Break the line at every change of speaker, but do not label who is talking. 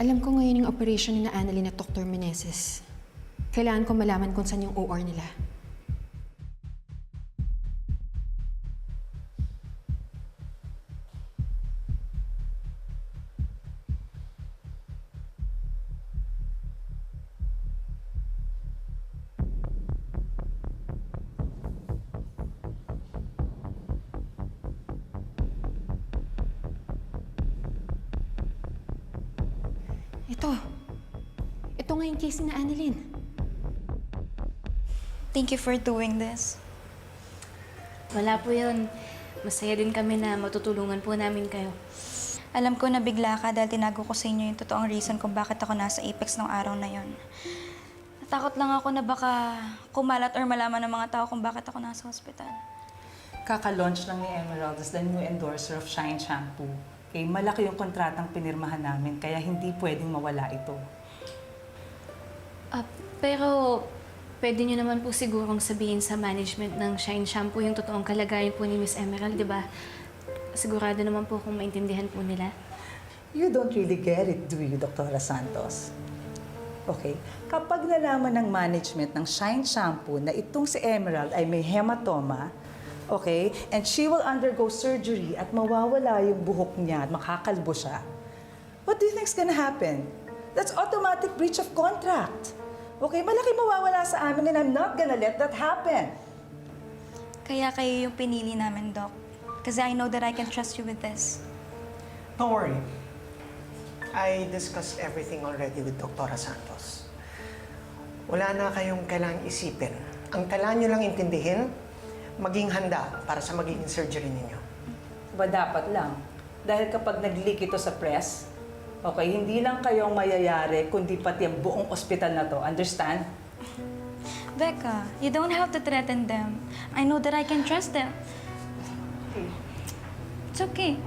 Alam ko ngayon yung operation ni na Annalyn at Dr. Meneses. Kailangan ko malaman kung saan yung OR nila. Ito. Ito nga yung case ni na Annalyn.
Thank you for doing this.
Wala po yun. Masaya din kami na matutulungan po namin kayo.
Alam ko na bigla ka dahil tinago ko sa inyo yung totoong reason kung bakit ako nasa Apex ng araw na yon. Natakot lang ako na baka kumalat or malaman ng mga tao kung bakit ako nasa hospital.
Kaka-launch lang ni Emerald as the new endorser of Shine Shampoo. Okay, malaki yung kontratang pinirmahan namin, kaya hindi pwedeng mawala ito.
Ah, pero pwede nyo naman po sigurong sabihin sa management ng Shine Shampoo yung totoong kalagayan po ni Miss Emerald, di ba? Sigurado naman po kung maintindihan po nila.
You don't really get it, do you, Dr. Santos? Okay, kapag nalaman ng management ng Shine Shampoo na itong si Emerald ay may hematoma, okay, and she will undergo surgery at mawawala yung buhok niya at makakalbo siya, what do you think's gonna happen? That's automatic breach of contract. Okay, malaki mawawala sa amin and I'm not gonna let that happen.
Kaya kayo yung pinili namin, Doc. Kasi I know that I can trust you with this.
Don't worry. I discussed everything already with Dr. Santos. Wala na kayong kailangang isipin. Ang kailangan nyo lang intindihin, maging handa para sa magiging surgery ninyo.
Ba dapat lang. Dahil kapag nag-leak ito sa press, okay, hindi lang kayong mayayari, kundi pati ang buong ospital na to. Understand?
Becca, you don't have to threaten them. I know that I can trust them. It's okay.